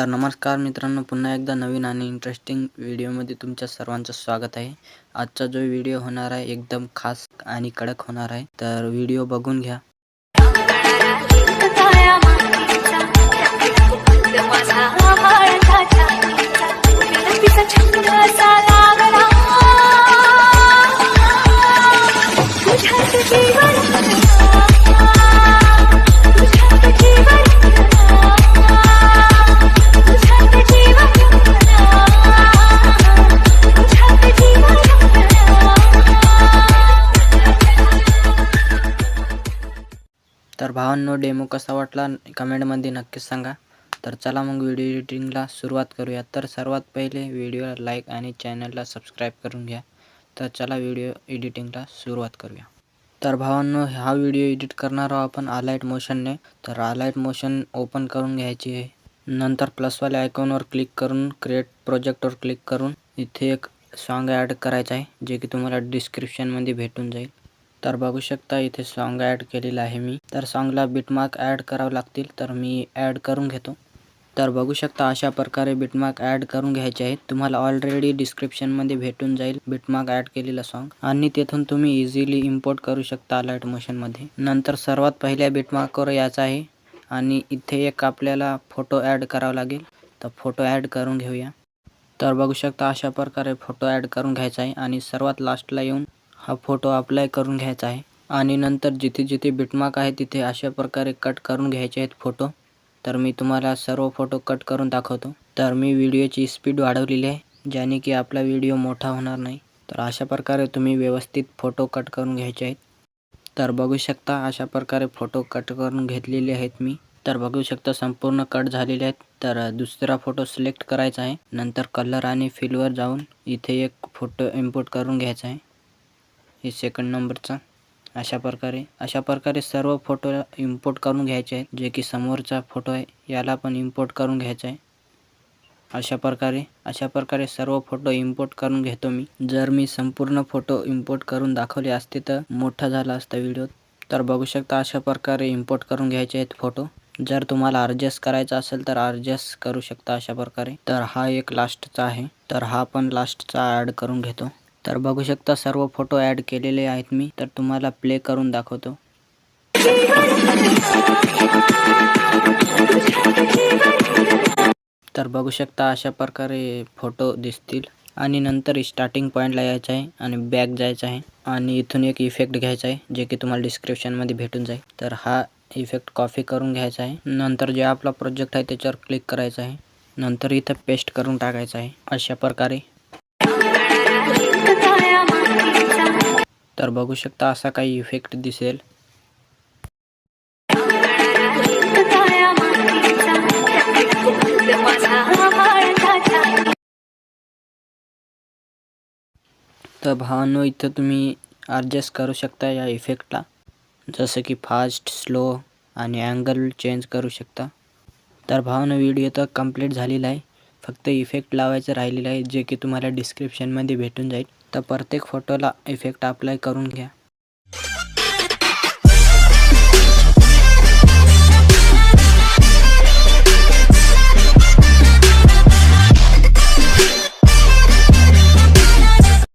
तर नमस्कार मित्रांनो पुन्हा एकदा नवीन आणि इंटरेस्टिंग व्हिडिओमध्ये तुमच्या सर्वांचं स्वागत आहे. आजचा जो व्हिडिओ होणार आहे एकदम खास आणि कडक होणार आहे. तर व्हिडिओ बघून घ्या. भावांनो डेमो कसा वाटला कमेंटमध्ये नक्कीच सांगा. तर चला मग व्हिडिओ एडिटिंगला सुरुवात करूया. तर सर्वात पहिले व्हिडिओला लाईक आणि चॅनलला सबस्क्राईब करून घ्या. तर चला व्हिडिओ एडिटिंगला सुरुवात करूया. तर भावांनो हा व्हिडिओ एडिट करणार आहोत आपण आलाईट मोशनने तर आलाईट मोशन ओपन करून घ्यायची आहे. नंतर प्लसवाल्या आयकॉनवर क्लिक करून क्रिएट प्रोजेक्टवर क्लिक करून इथे एक सॉन्ग ॲड करायचं आहे जे की तुम्हाला डिस्क्रिप्शनमध्ये भेटून जाईल. तर बघू शकता इथे सॉन्ग ॲड केलेलं आहे मी. तर सॉन्गला बिटमार्क ॲड करावं लागतील तर मी ॲड करून घेतो. तर बघू शकता अशा प्रकारे बिटमार्क ॲड करून घ्यायचे आहेत. तुम्हाला ऑलरेडी डिस्क्रिप्शनमध्ये भेटून जाईल बिटमार्क ॲड केलेलं सॉन्ग आणि तेथून तुम्ही इझिली इम्पोर्ट करू शकता अलर्ट मोशनमध्ये नंतर सर्वात पहिल्या बिटमार्कवर यायचं आहे. आणि इथे एक आपल्याला फोटो ॲड करावा लागेल. तर फोटो ॲड करून घेऊया. तर बघू शकता अशा प्रकारे फोटो ॲड करून घ्यायचा आहे. आणि सर्वात लास्टला येऊन हा फोटो अप्लाय करून घ्यायचा आहे. आणि नंतर जिथे जिथे बिटमार्क आहे तिथे अशा प्रकारे कट करून घ्यायचे आहेत फोटो तर मी तुम्हाला सर्व फोटो कट करून दाखवतो. तर मी व्हिडिओची स्पीड वाढवलेली आहे ज्याने की आपला व्हिडिओ मोठा होणार नाही. तर अशा प्रकारे तुम्ही व्यवस्थित फोटो कट करून घ्यायचे आहेत. तर बघू शकता अशा प्रकारे फोटो कट करून घेतलेले आहेत मी. तर बघू शकता संपूर्ण कट झालेले आहेत. तर दुसरा फोटो सिलेक्ट करायचा आहे. नंतर कलर आणि फिलवर जाऊन इथे एक फोटो इम्पोर्ट करून घ्यायचा आहे. हे सेकंड नंबरचा अशा प्रकारे अशा प्रकारे सर्व फोटो इम्पोर्ट करून घ्यायचे आहेत. जे की समोरचा फोटो आहे याला पण इम्पोर्ट करून घ्यायचा आहे. अशा प्रकारे अशा प्रकारे सर्व फोटो इम्पोर्ट करून घेतो मी. जर मी संपूर्ण फोटो इम्पोर्ट करून दाखवले असते तर मोठा झाला असता व्हिडिओ तर बघू शकता अशा प्रकारे इम्पोर्ट करून घ्यायचे आहेत फोटो जर तुम्हाला ॲडजस्ट करायचा असेल तर ॲडजस्ट करू शकता अशा प्रकारे. तर हा एक लास्टचा आहे. तर हा पण लास्टचा ॲड करून घेतो. तर बघू शकता सर्व फोटो ॲड केलेले आहेत मी तर तुम्हाला प्ले करून दाखवतो. तर बघू शकता अशा प्रकारे फोटो दिसतील. आणि नंतर स्टार्टिंग पॉईंटला यायचं आहे आणि बॅक जायचं आहे. आणि इथून एक इफेक्ट घ्यायचा आहे जे की तुम्हाला डिस्क्रिप्शनमध्ये भेटून जाईल. तर हा इफेक्ट कॉपी करून घ्यायचा आहे. नंतर जे आपला प्रोजेक्ट आहे त्याच्यावर क्लिक करायचं आहे. नंतर इथं पेस्ट करून टाकायचं आहे. अशा प्रकारे तर बघू शकता असा काही इफेक्ट दिसेल. तर भावांनो इथं तुम्ही ॲडजस्ट करू शकता या इफेक्टला जसं की फास्ट स्लो आणि अँगल चेंज करू शकता. तर भावानं व्हिडिओ तर कंप्लीट झालेला आहे. फक्त इफेक्ट लावायचं राहिलेलं आहे जे की तुम्हाला डिस्क्रिप्शनमध्ये भेटून जाईल. तर प्रत्येक फोटोला इफेक्ट अप्लाय करून घ्या.